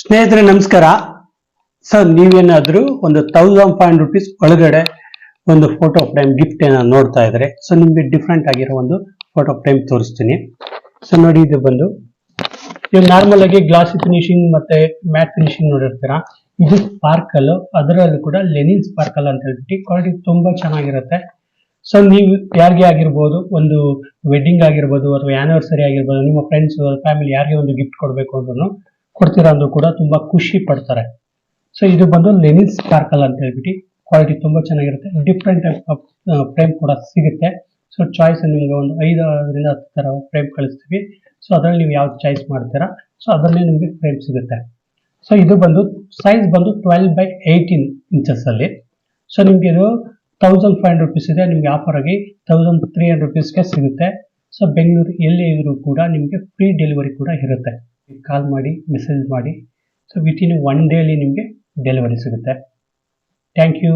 ಸ್ನೇಹಿತರೆ, ನಮಸ್ಕಾರ. ಸರ್, ನೀವೇನಾದ್ರೂ ಒಂದು ತೌಸಂಡ್ ಫೈವ್ ಹಂಡ್ರೆಡ್ ರುಪೀಸ್ ಒಳಗಡೆ ಒಂದು ಫೋಟೋ ಫ್ರೇಮ್ ಗಿಫ್ಟ್ ಏನೋ ನೋಡ್ತಾ ಇದ್ರೆ ಸೊ ನಿಮ್ಗೆ ಡಿಫ್ರೆಂಟ್ ಆಗಿರೋ ಒಂದು ಫೋಟೋ ಫ್ರೇಮ್ ತೋರಿಸ್ತೀನಿ. ಸೊ ನೋಡಿ, ಇದು ಬಂದು. ನೀವು ನಾರ್ಮಲ್ ಆಗಿ ಗ್ಲಾಸ್ ಫಿನಿಶಿಂಗ್ ಮತ್ತೆ ಮ್ಯಾಟ್ ಫಿನಿಶಿಂಗ್ ನೋಡಿರ್ತೀರಾ? ಇದು ಸ್ಪಾರ್ಕಲ್ ಅದರಲ್ಲೂ ಕೂಡ ಲೆನಿನ್ ಸ್ಪಾರ್ಕಲ್ ಅಂತ ಹೇಳ್ಬಿಟ್ಟು ಕ್ವಾಲಿಟಿ ತುಂಬಾ ಚೆನ್ನಾಗಿರುತ್ತೆ. ಸೊ ನೀವು ಯಾರಿಗೆ ಆಗಿರ್ಬೋದು, ಒಂದು ವೆಡ್ಡಿಂಗ್ ಆಗಿರ್ಬೋದು ಅಥವಾ ಆನಿವರ್ಸರಿ ಆಗಿರ್ಬೋದು, ನಿಮ್ಮ ಫ್ರೆಂಡ್ಸ್ ಫ್ಯಾಮಿಲಿ ಯಾರಿಗೆ ಒಂದು ಗಿಫ್ಟ್ ಕೊಡಬೇಕು ಅಂದ್ರೂ ಕೊಡ್ತೀರಾ ಅಂದ್ರೂ ಕೂಡ ತುಂಬಾ ಖುಷಿ ಪಡ್ತಾರೆ. ಸೊ ಇದು ಬಂದು ಲೆನಿನ್ ಸ್ಪಾರ್ಕಲ್ ಅಂತ ಹೇಳ್ಬಿಟ್ಟು ಕ್ವಾಲಿಟಿ ತುಂಬಾ ಚೆನ್ನಾಗಿರುತ್ತೆ. ಡಿಫ್ರೆಂಟ್ ಟೈಪ್ ಆಫ್ ಫ್ರೇಮ್ ಕೂಡ ಸಿಗುತ್ತೆ. ಸೊ ಚಾಯ್ಸ್ ನಿಮ್ಗೆ ಒಂದು ಐದರಿಂದ ಹತ್ತು ತರ ಫ್ರೇಮ್ ಕಳಿಸ್ತೀವಿ. ಸೊ ಅದ್ರಲ್ಲಿ ನೀವು ಯಾವ್ದು ಚಾಯ್ಸ್ ಮಾಡ್ತೀರಾ? ಸೊ ಅದರಲ್ಲಿ ನಿಮಗೆ ಫ್ರೇಮ್ ಸಿಗುತ್ತೆ. ಸೊ ಇದು ಬಂದು ಸೈಜ್ ಬಂದು ಟ್ವೆಲ್ ಬೈ ಏಯ್ಟೀನ್ ಇಂಚಸ್ ಅಲ್ಲಿ. ಸೊ ನಿಮ್ಗೆ ಇದು ತೌಸಂಡ್ ಫೈವ್ ಹಂಡ್ರೆಡ್ ರುಪೀಸ್ ಇದೆ. ನಿಮ್ಗೆ ಆಫರ್ ಆಗಿ ತೌಸಂಡ್ ತ್ರೀ ಹಂಡ್ರೆಡ್ ರುಪೀಸ್ಗೆ ಸಿಗುತ್ತೆ. ಸೊ ಬೆಂಗಳೂರು ಎಲ್ಲಿ ಇದ್ರೂ ಕೂಡ ನಿಮಗೆ ಫ್ರೀ ಡೆಲಿವರಿ ಕೂಡ ಇರುತ್ತೆ. ಕಾಲ್ ಮಾಡಿ ಮೆಸೇಜ್ ಮಾಡಿ. ಸೊ ವಿತಿನ್ ಒನ್ ಡೇಲಿ ನಿಮಗೆ ಡೆಲಿವರಿ ಸಿಗುತ್ತೆ. Thank you